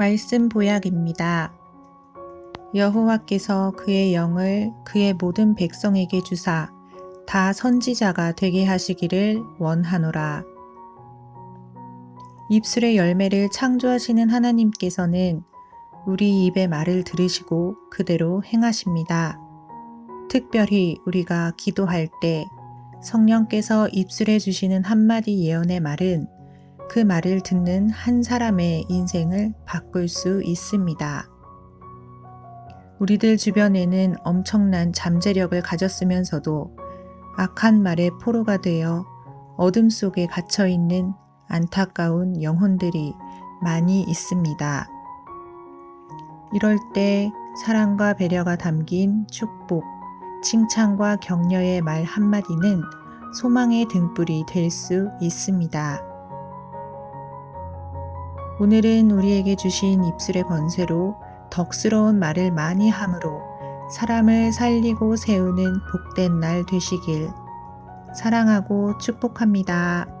말씀 보약입니다. 여호와께서 그의 영을 그의 모든 백성에게 주사 다 선지자가 되게 하시기를 원하노라. 입술의 열매를 창조하시는 하나님께서는 우리 입의 말을 들으시고 그대로 행하십니다. 특별히 우리가 기도할 때 성령께서 입술에 주시는 한마디 예언의 말은 그 말을 듣는 한 사람의 인생을 바꿀 수 있습니다. 우리들 주변에는 엄청난 잠재력을 가졌으면서도 악한 말의 포로가 되어 어둠 속에 갇혀 있는 안타까운 영혼들이 많이 있습니다. 이럴 때 사랑과 배려가 담긴 축복, 칭찬과 격려의 말 한마디는 소망의 등불이 될 수 있습니다. 오늘은 우리에게 주신 입술의 권세로 덕스러운 말을 많이 함으로 사람을 살리고 세우는 복된 날 되시길 사랑하고 축복합니다.